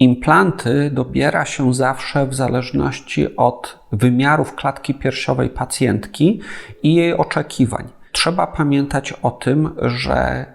Implanty dobiera się zawsze w zależności od wymiarów klatki piersiowej pacjentki i jej oczekiwań. Trzeba pamiętać o tym, że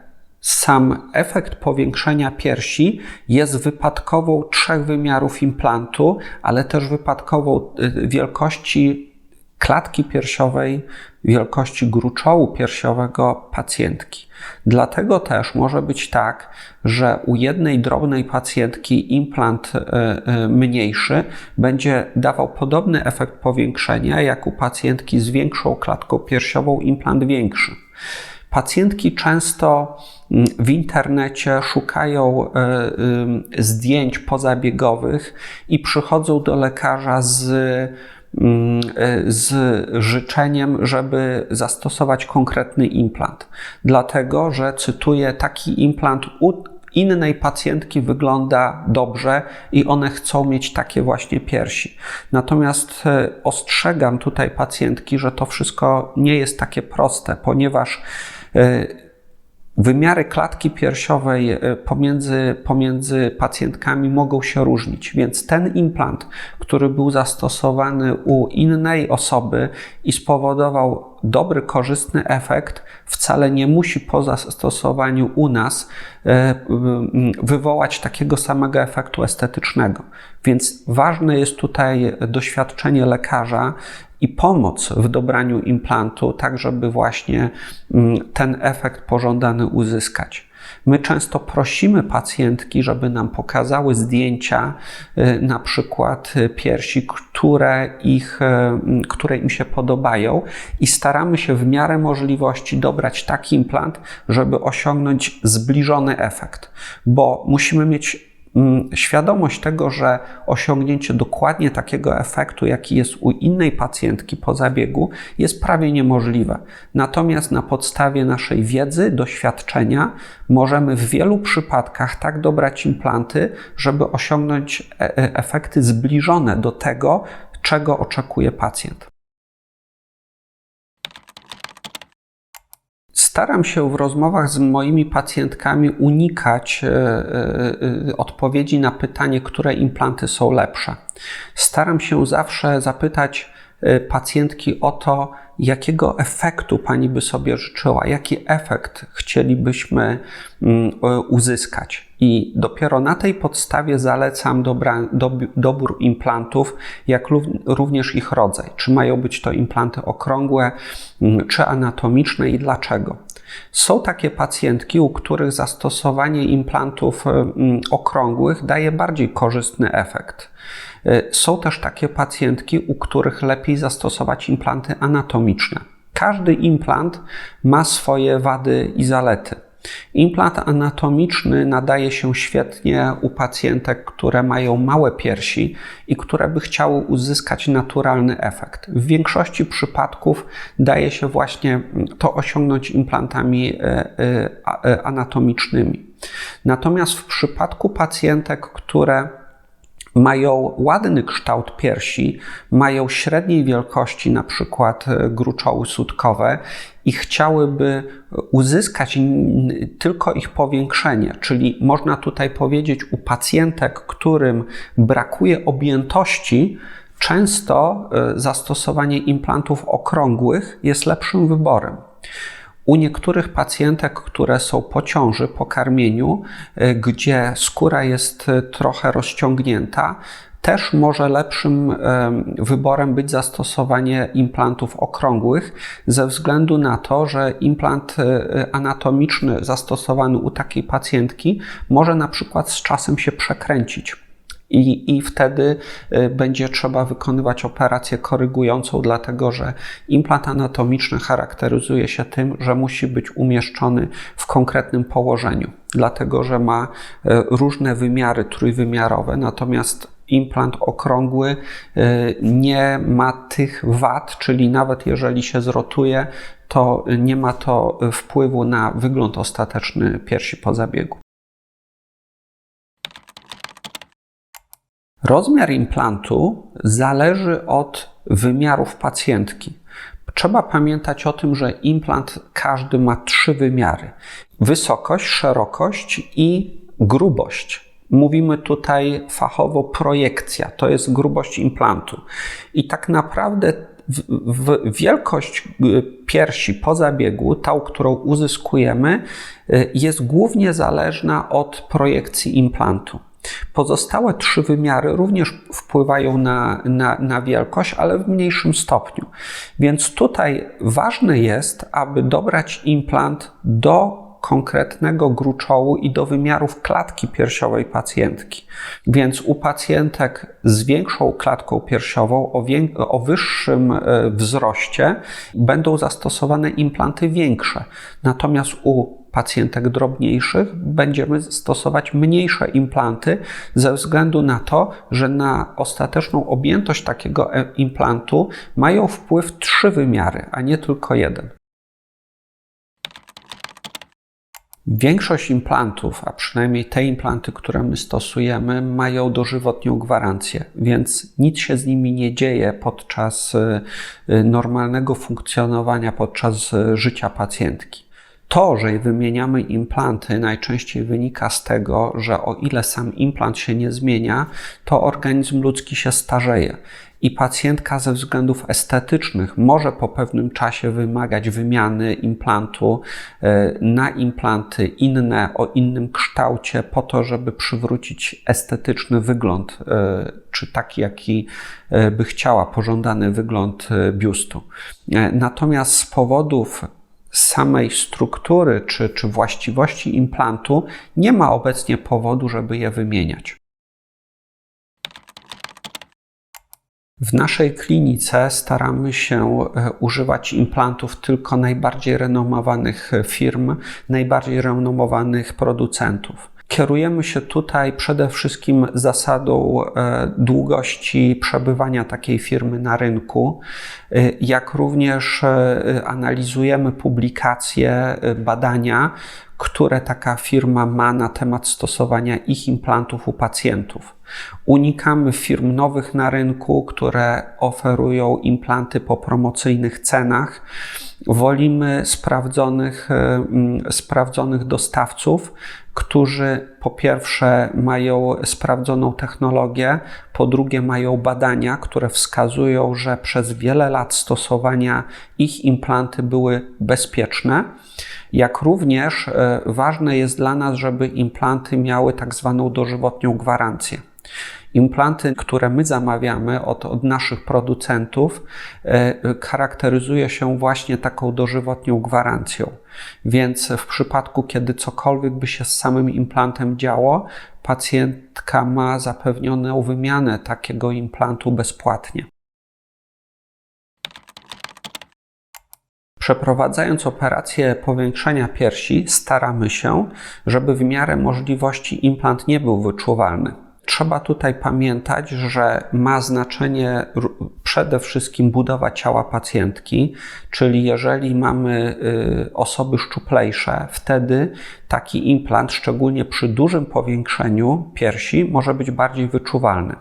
sam efekt powiększenia piersi jest wypadkową trzech wymiarów implantu, ale też wypadkową y, wielkości klatki piersiowej, wielkości gruczołu piersiowego pacjentki. Dlatego też może być tak, że u jednej drobnej pacjentki implant e, e, mniejszy będzie dawał podobny efekt powiększenia, jak u pacjentki z większą klatką piersiową implant większy. Pacjentki często w internecie szukają e, zdjęć pozabiegowych i przychodzą do lekarza z z życzeniem, żeby zastosować konkretny implant. Dlatego, że cytuję, taki implant u innej pacjentki wygląda dobrze i one chcą mieć takie właśnie piersi. Natomiast e, ostrzegam tutaj pacjentki, że to wszystko nie jest takie proste, ponieważ e, Wymiary klatki piersiowej e, pomiędzy, pomiędzy pacjentkami mogą się różnić, więc ten implant, który był zastosowany u innej osoby i spowodował dobry, korzystny efekt, wcale nie musi po zastosowaniu u nas e, wywołać takiego samego efektu estetycznego. Więc ważne jest tutaj doświadczenie lekarza i pomoc w dobraniu implantu, tak żeby właśnie mm, ten efekt pożądany uzyskać. My często prosimy pacjentki, żeby nam pokazały zdjęcia, y, na przykład y, piersi, które, ich, y, które im się podobają, i staramy się w miarę możliwości dobrać taki implant, żeby osiągnąć zbliżony efekt, bo musimy mieć Mm, świadomość tego, że osiągnięcie dokładnie takiego efektu, jaki jest u innej pacjentki po zabiegu, jest prawie niemożliwe. Natomiast na podstawie naszej wiedzy, doświadczenia, możemy w wielu przypadkach tak dobrać implanty, żeby osiągnąć e, e, efekty zbliżone do tego, czego oczekuje pacjent. Staram się w rozmowach z moimi pacjentkami unikać e, e, e, odpowiedzi na pytanie, które implanty są lepsze. Staram się zawsze zapytać pacjentki o to, jakiego efektu pani by sobie życzyła, jaki efekt chcielibyśmy mm, uzyskać. I dopiero na tej podstawie zalecam dobra, dobór implantów, jak również ich rodzaj. Czy mają być to implanty okrągłe, mm, czy anatomiczne i dlaczego. Są takie pacjentki, u których zastosowanie implantów mm, okrągłych daje bardziej korzystny efekt. Y, są też takie pacjentki, u których lepiej zastosować implanty anatomiczne. Każdy implant ma swoje wady i zalety. Implant anatomiczny nadaje się świetnie u pacjentek, które mają małe piersi i które by chciały uzyskać naturalny efekt. W większości przypadków daje się właśnie to osiągnąć implantami e, e, e, anatomicznymi. Natomiast w przypadku pacjentek, które mają ładny kształt piersi, mają średniej wielkości, na przykład e, gruczoły sutkowe i chciałyby uzyskać tylko ich powiększenie, czyli można tutaj powiedzieć u pacjentek, którym brakuje objętości, często e, zastosowanie implantów okrągłych jest lepszym wyborem. U niektórych pacjentek, które są po ciąży, po karmieniu, y, gdzie skóra jest y, trochę rozciągnięta, też może lepszym y, wyborem być zastosowanie implantów okrągłych, ze względu na to, że implant anatomiczny zastosowany u takiej pacjentki może na przykład z czasem się przekręcić. I, I wtedy y, będzie trzeba wykonywać operację korygującą, dlatego że implant anatomiczny charakteryzuje się tym, że musi być umieszczony w konkretnym położeniu, dlatego że ma y, różne wymiary trójwymiarowe, natomiast implant okrągły y, nie ma tych wad, czyli nawet jeżeli się zrotuje, to nie ma to wpływu na wygląd ostateczny piersi po zabiegu. Rozmiar implantu zależy od wymiarów pacjentki. Trzeba pamiętać o tym, że implant każdy ma trzy wymiary: wysokość, szerokość i grubość. Mówimy tutaj fachowo projekcja, to jest grubość implantu. I tak naprawdę w, w wielkość y, piersi po zabiegu, tą, którą uzyskujemy, y, jest głównie zależna od projekcji implantu. Pozostałe trzy wymiary również wpływają na, na, na, wielkość, ale w mniejszym stopniu. Więc tutaj ważne jest, aby dobrać implant do konkretnego gruczołu i do wymiarów klatki piersiowej pacjentki. Więc u pacjentek z większą klatką piersiową, o, o wyższym e, wzroście, będą zastosowane implanty większe. Natomiast u pacjentek drobniejszych będziemy stosować mniejsze implanty ze względu na to, że na ostateczną objętość takiego e, implantu mają wpływ trzy wymiary, a nie tylko jeden. Większość implantów, a przynajmniej te implanty, które my stosujemy, mają dożywotnią gwarancję, więc nic się z nimi nie dzieje podczas y, normalnego funkcjonowania, podczas y, życia pacjentki. To, że wymieniamy implanty, najczęściej wynika z tego, że o ile sam implant się nie zmienia, to organizm ludzki się starzeje i pacjentka ze względów estetycznych może po pewnym czasie wymagać wymiany implantu e, na implanty inne o innym kształcie, po to, żeby przywrócić estetyczny wygląd, e, czy taki, jaki e, by chciała, pożądany wygląd biustu. Natomiast z powodów samej struktury czy, czy właściwości implantu nie ma obecnie powodu, żeby je wymieniać. W naszej klinice staramy się e, używać implantów tylko najbardziej renomowanych firm, najbardziej renomowanych producentów. Kierujemy się tutaj przede wszystkim zasadą e, długości przebywania takiej firmy na rynku, e, jak również analizujemy publikacje, badania, które taka firma ma na temat stosowania ich implantów u pacjentów. Unikamy firm nowych na rynku, które oferują implanty po promocyjnych cenach. Wolimy sprawdzonych, e, sprawdzonych dostawców, którzy po pierwsze mają sprawdzoną technologię, po drugie mają badania, które wskazują, że przez wiele lat stosowania ich implanty były bezpieczne. Jak również e, ważne jest dla nas, żeby implanty miały tak zwaną dożywotnią gwarancję. Implanty, które my zamawiamy od, od naszych producentów, e, charakteryzuje się właśnie taką dożywotnią gwarancją. Więc w przypadku, kiedy cokolwiek by się z samym implantem działo, pacjentka ma zapewnioną wymianę takiego implantu bezpłatnie. Przeprowadzając operację powiększenia piersi, staramy się, żeby w miarę możliwości implant nie był wyczuwalny. Trzeba tutaj pamiętać, że ma znaczenie przede wszystkim budowa ciała pacjentki, czyli jeżeli mamy y, osoby szczuplejsze, wtedy taki implant, szczególnie przy dużym powiększeniu piersi, może być bardziej wyczuwalny.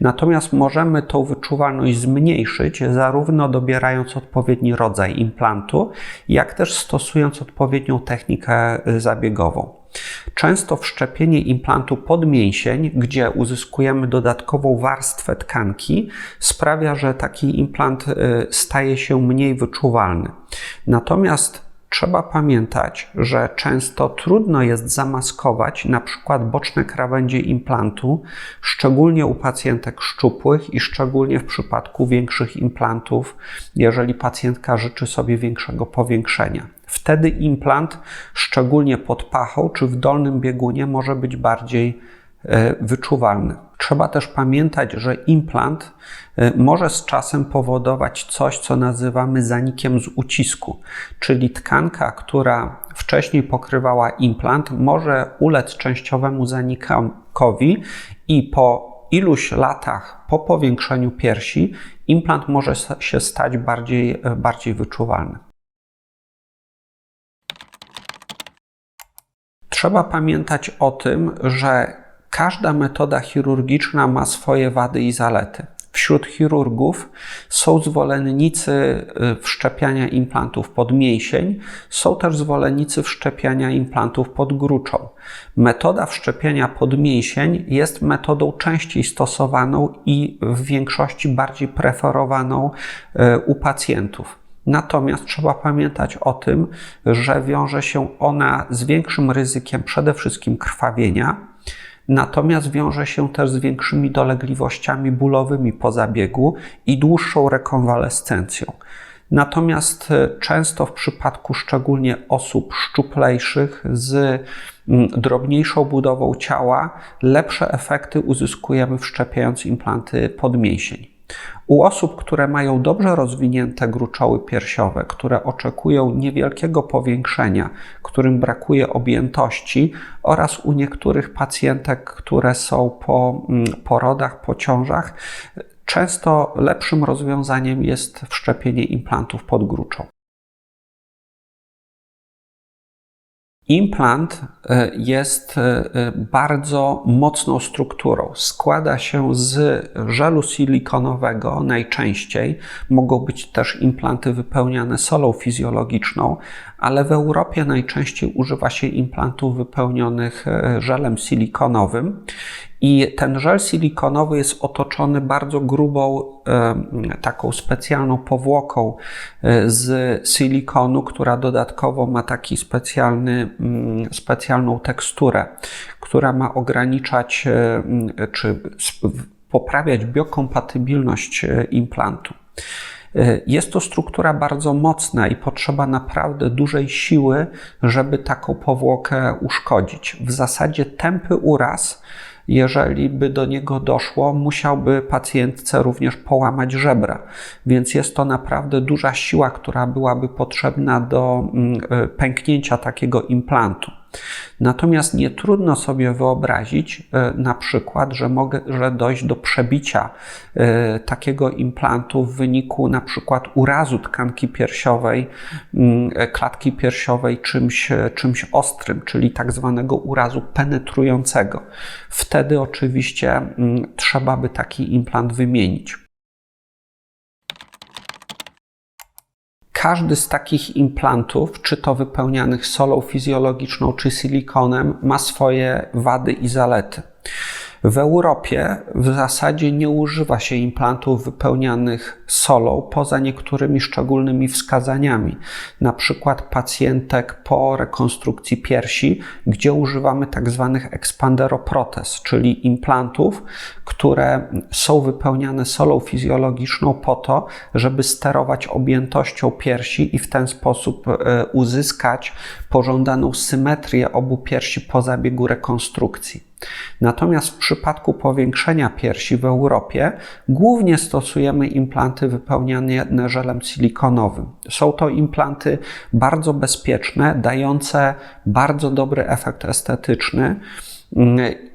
Natomiast możemy tą wyczuwalność zmniejszyć, zarówno dobierając odpowiedni rodzaj implantu, jak też stosując odpowiednią technikę zabiegową. Często wszczepienie implantu pod mięsień, gdzie uzyskujemy dodatkową warstwę tkanki, sprawia, że taki implant y, staje się mniej wyczuwalny. Natomiast Trzeba pamiętać, że często trudno jest zamaskować na przykład boczne krawędzie implantu, szczególnie u pacjentek szczupłych i szczególnie w przypadku większych implantów, jeżeli pacjentka życzy sobie większego powiększenia. Wtedy implant, szczególnie pod pachą czy w dolnym biegunie, może być bardziej e, wyczuwalny. Trzeba też pamiętać, że implant e, może z czasem powodować coś, co nazywamy zanikiem z ucisku, czyli tkanka, która wcześniej pokrywała implant, może ulec częściowemu zanikowi i po iluś latach po powiększeniu piersi implant może się stać bardziej, e, bardziej wyczuwalny. Trzeba pamiętać o tym, że każda metoda chirurgiczna ma swoje wady i zalety. wśród chirurgów są zwolennicy y, wszczepiania implantów pod mięsień, są też zwolennicy wszczepiania implantów pod gruczą. Metoda wszczepiania pod mięsień jest metodą częściej stosowaną i w większości bardziej preferowaną y, u pacjentów. Natomiast trzeba pamiętać o tym, że wiąże się ona z większym ryzykiem przede wszystkim krwawienia, natomiast wiąże się też z większymi dolegliwościami bólowymi po zabiegu i dłuższą rekonwalescencją. Natomiast e, często w przypadku szczególnie osób szczuplejszych z mm, drobniejszą budową ciała, lepsze efekty uzyskujemy wszczepiając implanty podmięsień. U osób, które mają dobrze rozwinięte gruczoły piersiowe, które oczekują niewielkiego powiększenia, którym brakuje objętości, oraz u niektórych pacjentek, które są po mm, porodach, po ciążach, często lepszym rozwiązaniem jest wszczepienie implantów pod gruczą. Implant e, jest e, bardzo mocną strukturą. Składa się z żelu silikonowego najczęściej. Mogą być też implanty wypełniane solą fizjologiczną, ale w Europie najczęściej używa się implantów wypełnionych e, żelem silikonowym. I ten żel silikonowy jest otoczony bardzo grubą, taką specjalną powłoką e, z silikonu, która dodatkowo ma taki specjalny, mm, specjalną teksturę, która ma ograniczać e, czy poprawiać biokompatybilność e, implantu. Jest to struktura bardzo mocna i potrzeba naprawdę dużej siły, żeby taką powłokę uszkodzić. W zasadzie tępy uraz jeżeli by do niego doszło, musiałby pacjentce również połamać żebra. Więc jest to naprawdę duża siła, która byłaby potrzebna do mm, e, pęknięcia takiego implantu. Natomiast nie trudno sobie wyobrazić e, na przykład, że może że dojść do przebicia e, takiego implantu w wyniku na przykład urazu tkanki piersiowej, mm, e, klatki piersiowej czymś, czymś ostrym, czyli tak zwanego urazu penetrującego. Wtedy oczywiście mm, trzeba by taki implant wymienić. Każdy z takich implantów, czy to wypełnianych solą fizjologiczną, czy silikonem, ma swoje wady i zalety. W Europie w zasadzie nie używa się implantów wypełnianych solą poza niektórymi szczególnymi wskazaniami, na przykład pacjentek po rekonstrukcji piersi, gdzie używamy tak zwanych expanderoprotez, czyli implantów, które są wypełniane solą fizjologiczną po to, żeby sterować objętością piersi i w ten sposób e, uzyskać pożądaną symetrię obu piersi po zabiegu rekonstrukcji. Natomiast w przypadku powiększenia piersi w Europie głównie stosujemy implanty wypełniane żelem silikonowym. Są to implanty bardzo bezpieczne, dające bardzo dobry efekt estetyczny.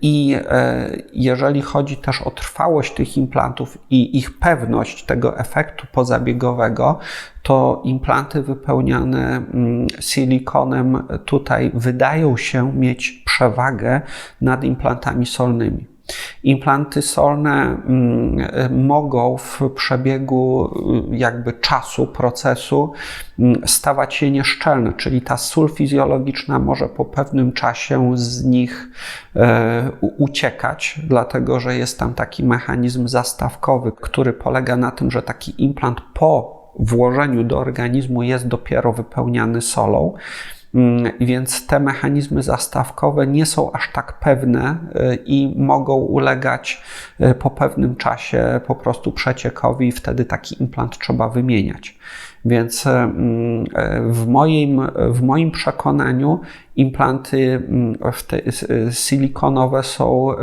I e, jeżeli chodzi też o trwałość tych implantów i ich pewność tego efektu pozabiegowego, to implanty wypełniane mm, silikonem tutaj wydają się mieć przewagę nad implantami solnymi. Implanty solne mm, mogą w przebiegu y, jakby czasu, procesu mm, stawać się nieszczelne, czyli ta sól fizjologiczna może po pewnym czasie z nich e, uciekać, dlatego że jest tam taki mechanizm zastawkowy, który polega na tym, że taki implant po włożeniu do organizmu jest dopiero wypełniany solą. Mm, więc te mechanizmy zastawkowe nie są aż tak pewne y, i mogą ulegać y, po pewnym czasie po prostu przeciekowi i wtedy taki implant trzeba wymieniać. Więc y, w moim, w moim przekonaniu implanty mm, silikonowe są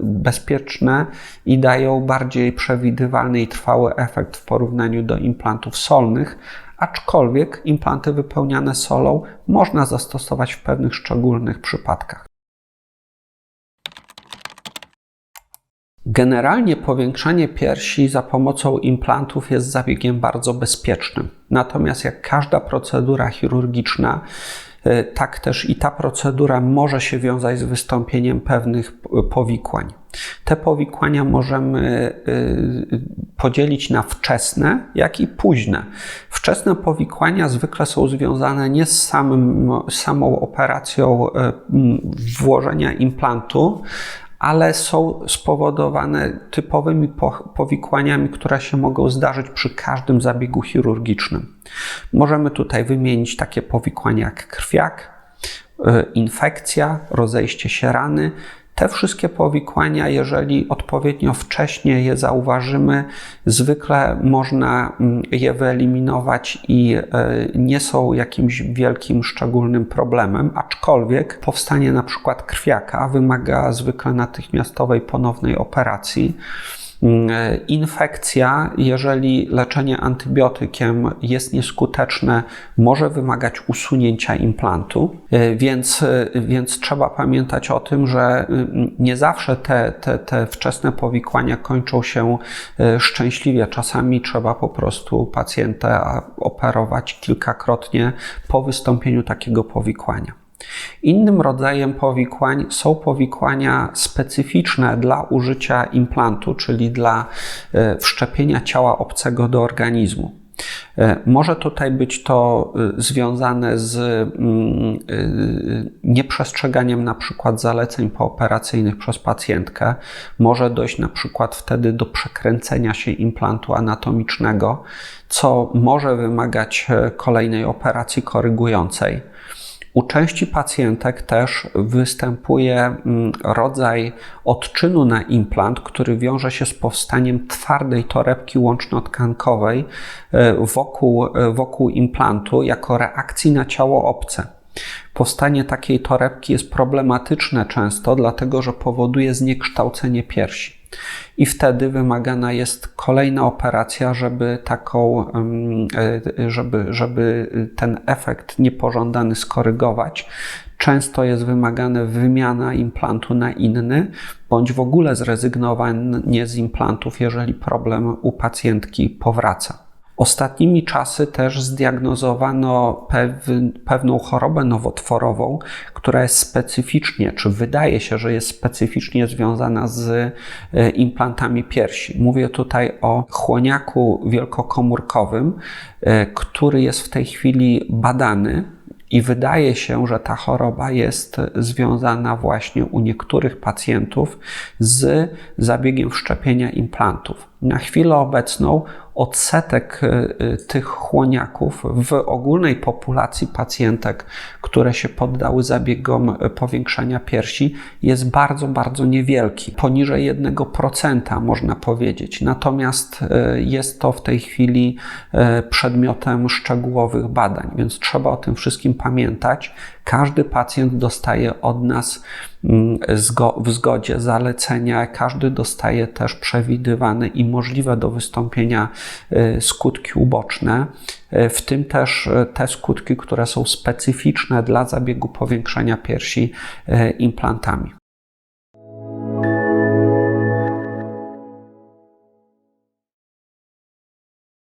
bezpieczne i dają bardziej przewidywalny i trwały efekt w porównaniu do implantów solnych, aczkolwiek implanty wypełniane solą można zastosować w pewnych szczególnych przypadkach. Generalnie powiększanie piersi za pomocą implantów jest zabiegiem bardzo bezpiecznym. Natomiast jak każda procedura chirurgiczna, tak też i ta procedura może się wiązać z wystąpieniem pewnych powikłań. Te powikłania możemy podzielić na wczesne, jak i późne. Wczesne powikłania zwykle są związane nie z samym, samą operacją włożenia implantu, ale są spowodowane typowymi powikłaniami, które się mogą zdarzyć przy każdym zabiegu chirurgicznym. Możemy tutaj wymienić takie powikłania jak krwiak, y, infekcja, rozejście się rany, te wszystkie powikłania, jeżeli odpowiednio wcześnie je zauważymy, zwykle można mm, je wyeliminować i e, nie są jakimś wielkim, szczególnym problemem, aczkolwiek powstanie na przykład krwiaka wymaga zwykle natychmiastowej ponownej operacji. Mm, infekcja, jeżeli leczenie antybiotykiem jest nieskuteczne, może wymagać usunięcia implantu, e, więc, e, więc trzeba pamiętać o tym, że mm, nie zawsze te, te, te wczesne powikłania kończą się e, szczęśliwie. Czasami trzeba po prostu pacjenta operować kilkakrotnie po wystąpieniu takiego powikłania. Innym rodzajem powikłań są powikłania specyficzne dla użycia implantu, czyli dla e, wszczepienia ciała obcego do organizmu. E, może tutaj być to e, związane z mm, nieprzestrzeganiem na przykład zaleceń pooperacyjnych przez pacjentkę. Może dojść na przykład wtedy do przekręcenia się implantu anatomicznego, co może wymagać kolejnej operacji korygującej. U części pacjentek też występuje mm, rodzaj odczynu na implant, który wiąże się z powstaniem twardej torebki łącznotkankowej e, wokół, e, wokół implantu jako reakcji na ciało obce. Powstanie takiej torebki jest problematyczne często, dlatego że powoduje zniekształcenie piersi. I wtedy wymagana jest kolejna operacja, żeby taką, e, żeby, żeby ten efekt niepożądany skorygować. Często jest wymagana wymiana implantu na inny, bądź w ogóle zrezygnowanie z implantów, jeżeli problem u pacjentki powraca. Ostatnimi czasy też zdiagnozowano pewną chorobę nowotworową, która jest specyficznie, czy wydaje się, że jest specyficznie związana z e, implantami piersi. Mówię tutaj o chłoniaku wielkokomórkowym, e, który jest w tej chwili badany i wydaje się, że ta choroba jest związana właśnie u niektórych pacjentów z zabiegiem wszczepienia implantów. Na chwilę obecną odsetek y, y, tych chłoniaków w ogólnej populacji pacjentek, które się poddały zabiegom powiększania piersi, jest bardzo, bardzo niewielki. Poniżej 1% można powiedzieć. Natomiast y, jest to w tej chwili przedmiotem szczegółowych badań, więc trzeba o tym wszystkim pamiętać. Każdy pacjent dostaje od nas mm, w zgodzie zalecenia, każdy dostaje też przewidywane i możliwe do wystąpienia y, skutki uboczne, y, w tym też y, te skutki, które są specyficzne dla zabiegu powiększenia piersi implantami.